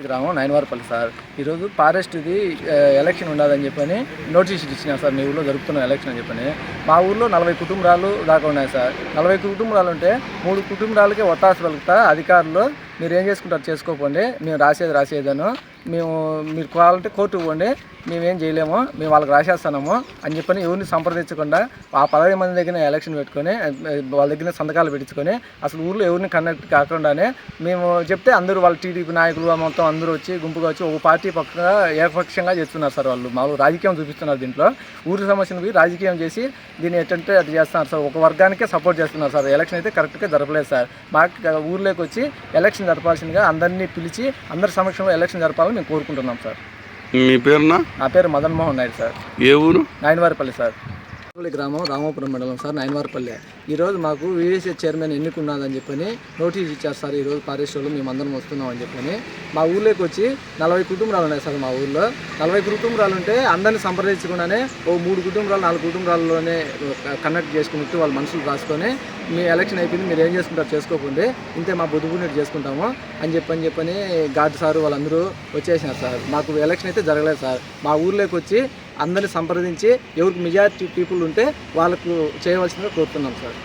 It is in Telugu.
గ్రామం నైన్వారపల్లి సార్. ఈరోజు ఫారెస్ట్ది ఎలక్షన్ ఉండదని చెప్పని నోటీస్ ఇచ్చినా సార్. మీ ఊళ్ళో జరుపుతున్న ఎలక్షన్ అని చెప్పని. మా ఊళ్ళో నలభై కుటుంబాలు దాకా ఉన్నాయి సార్. నలభై కుటుంబాలు ఉంటే మూడు కుటుంబాలకే ఒత్తాసు పలుకుతా అధికారులు మీరు ఏం చేసుకుంటారు చేసుకోకండి మేము రాసేది రాసేదను. మేము మీరు కావాలంటే కోర్టు ఇవ్వండి మేమేం చేయలేము మేము వాళ్ళకి రాసేస్తున్నాము అని చెప్పని ఎవరిని సంప్రదించకుండా ఆ పదహైదు మంది దగ్గర ఎలక్షన్ పెట్టుకొని వాళ్ళ దగ్గర సంతకాలు పెట్టించుకొని అసలు ఊళ్ళో ఎవరిని కనెక్ట్ కాకుండానే మేము చెప్తే అందరూ వాళ్ళ టీడీపీ నాయకులు మొత్తం అందరూ వచ్చి గుంపుగా వచ్చి ఒక పార్టీ పక్కగా ఏకపక్షంగా చేస్తున్నారు సార్ వాళ్ళు. మామూలు రాజకీయం చూపిస్తున్నారు దీంట్లో. ఊరి సమస్యను రాజకీయం చేసి దీన్ని ఎట్టంటే అది చేస్తున్నారు సార్. ఒక వర్గానికే సపోర్ట్ చేస్తున్నారు సార్. ఎలక్షన్ అయితే కరెక్ట్గా జరపలేదు సార్. మాకు ఊర్లోకి వచ్చి ఎలక్షన్ జరపాల్సిందిగా అందరినీ పిలిచి అందరి సమక్షంలో ఎలక్షన్ జరపాలని మేము కోరుకుంటున్నాం సార్. మీ పేరున? నా పేరు మదన్ మోహన్ నాయుడు సార్. ఏ ఊరు? నాయనవారిపల్లి సార్. గ్రామం రామాపురం మండలం సార్ నాయనవారిపల్లి ఈరోజు మాకు వీడీసీ చైర్మన్ ఎన్నుకున్నదని చెప్పని నోటీస్ ఇచ్చారు సార్ ఈరోజు ఫారెస్ట్ వాళ్ళు మేము అందరం వస్తున్నామని చెప్పని. మా ఊర్లోకి వచ్చి నలభై కుటుంబాలు ఉన్నాయి సార్ మా ఊర్లో. నలభై కుటుంబాలు ఉంటే అందరిని సంప్రదించకుండానే ఓ మూడు కుటుంబాలు నాలుగు కుటుంబాల్లోనే కనెక్ట్ చేసుకున్నట్టు వాళ్ళ మనుషులు రాసుకొని మీ ఎలక్షన్ అయిపోయింది మీరు ఏం చేసుకుంటారు చేసుకోకుండా ఇంతే మా బుద్ధుకున్నట్టు చేసుకుంటాము అని చెప్పని చెప్పని ఘాట్ సార్ వాళ్ళందరూ వచ్చేసినారు సార్. మాకు ఎలక్షన్ అయితే జరగలేదు సార్. మా ఊర్లోకి వచ్చి అందరిని సంప్రదించి ఎవరికి మెజారిటీ పీపుల్ ఉంటే వాళ్ళకు చేయవలసిందిగా కోరుతున్నాం సార్.